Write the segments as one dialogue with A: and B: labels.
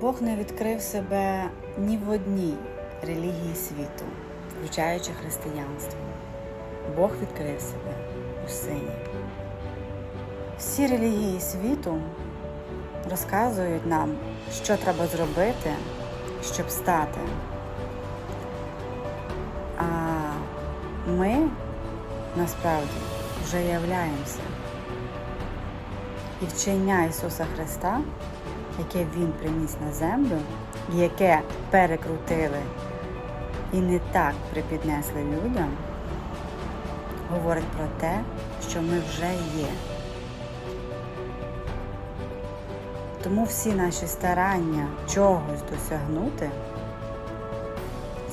A: Бог не відкрив себе ні в одній релігії світу, включаючи християнство. Бог відкрив себе у сині. Всі релігії світу розказують нам, що треба зробити, щоб стати. А ми насправді вже являємося. І вчення Ісуса Христа, яке Він приніс на землю, яке перекрутили і не так припіднесли людям, говорить про те, що ми вже є. Тому всі наші старання чогось досягнути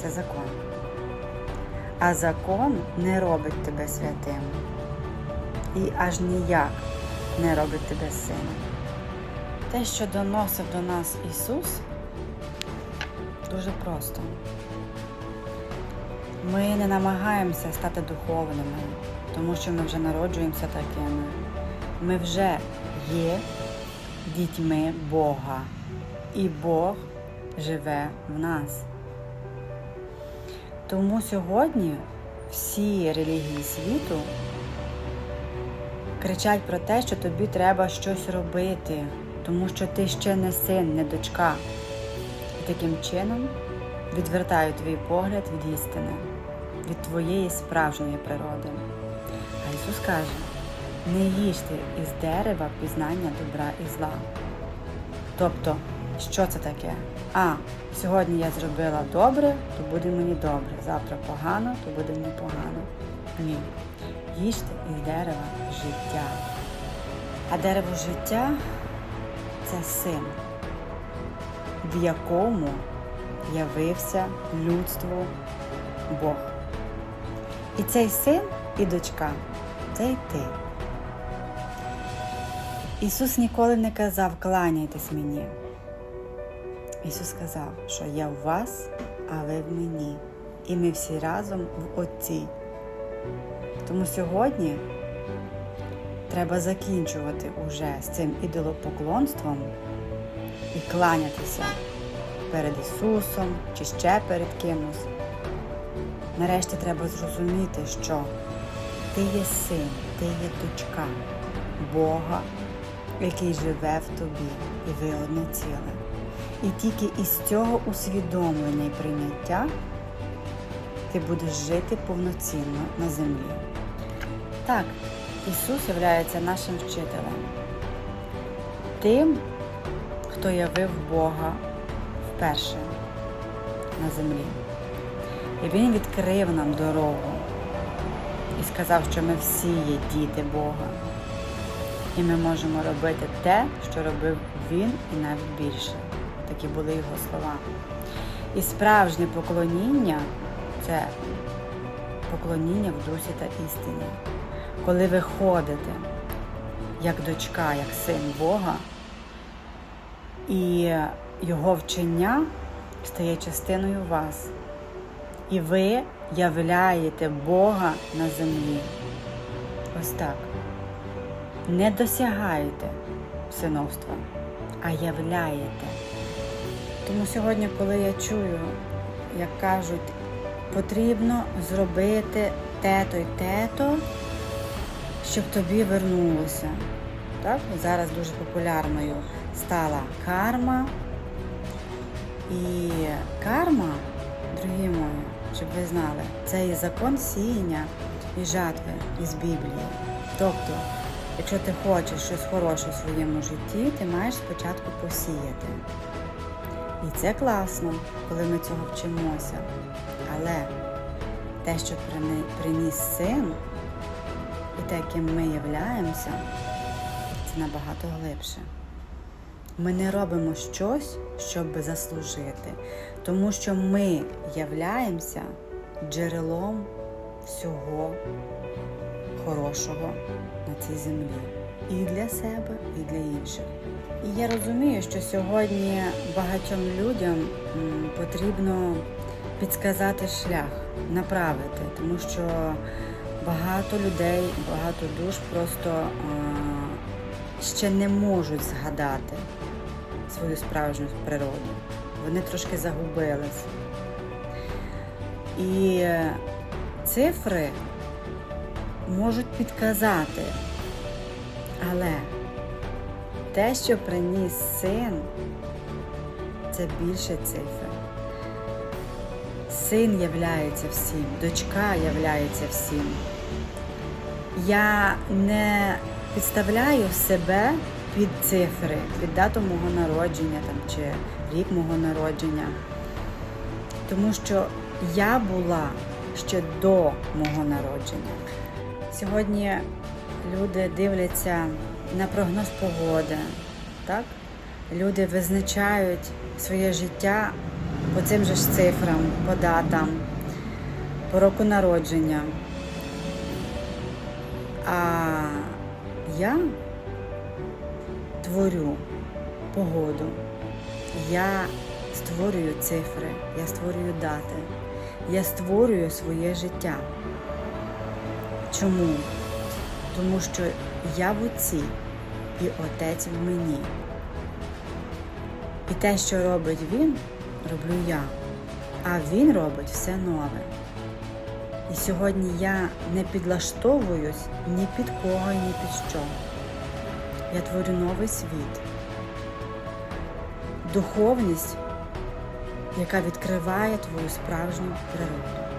A: це закон. А закон не робить тебе святим і аж ніяк не робить тебе сином. Те, що доносив до нас Ісус, дуже просто. Ми не намагаємося стати духовними, тому що ми вже народжуємося такими. Ми вже є дітьми Бога, і Бог живе в нас. Тому сьогодні всі релігії світу кричать про те, що тобі треба щось робити, тому що ти ще не син, не дочка. І таким чином відвертають твій погляд від істини, від твоєї справжньої природи. А Ісус каже: не їжте із дерева пізнання добра і зла. Тобто, що це таке? А, сьогодні я зробила добре, то буде мені добре. Завтра погано, то буде мені погано. Ні. Їжте із дерева життя. А дерево життя це син, в якому явився людству Бог. І цей син і дочка це й ти. Ісус ніколи не казав кланяйтесь мені. Ісус сказав, що я в вас, а ви в мені. І ми всі разом в Отці. Тому сьогодні треба закінчувати уже з цим ідолопоклонством і кланятися перед Ісусом чи ще перед кимось. Нарешті треба зрозуміти, що ти є син, ти є дочка Бога, який живе в тобі, і ви одне ціле. І тільки із цього усвідомлення і прийняття ти будеш жити повноцінно на землі. Так, Ісус є нашим вчителем, тим, хто явив Бога вперше на землі. І Він відкрив нам дорогу і сказав, що ми всі є діти Бога. І ми можемо робити те, що робив Він, і навіть більше. Такі були його слова. І справжнє поклоніння це поклоніння в дусі та істині. Коли ви ходите як дочка, як син Бога, і його вчення стає частиною вас. І ви являєте Бога на землі. Ось так. Не досягаєте синовства, а являєте. Тому сьогодні, коли я чую, як кажуть, потрібно зробити те-то й те-то, щоб тобі вернулося. Так? Зараз дуже популярною стала карма. І карма, дорогі мої, щоб ви знали, це і закон сіяння і жатви із Біблії. Тобто, якщо ти хочеш щось хороше в своєму житті, ти маєш спочатку посіяти. І це класно, коли ми цього вчимося. Але те, що приніс син, і те, ким ми являємося, це набагато глибше. Ми не робимо щось, щоб заслужити, тому що ми являємося джерелом всього хорошого на цій землі. І для себе, і для інших. І я розумію, що сьогодні багатьом людям потрібно підсказати шлях, направити, тому що багато людей, багато душ просто ще не можуть згадати свою справжню природу. Вони трошки загубились. І е, цифри можуть підказати, але те, що приніс син, це більше цифр. Син являється всім, дочка являється всім. Я не підставляю себе під цифри, під дату мого народження там, чи рік мого народження. Тому що я була ще до мого народження. Сьогодні люди дивляться на прогноз погоди, так? Люди визначають своє життя по цим же ж цифрам, по датам, по року народження. А я творю погоду, я створюю цифри, я створюю дати, я створюю своє життя. Чому? Тому що я в отці і отець в мені. І те, що робить він, роблю я. А він робить все нове. І сьогодні я не підлаштовуюсь ні під кого, ні під що. Я творю новий світ. Духовність, яка відкриває твою справжню природу.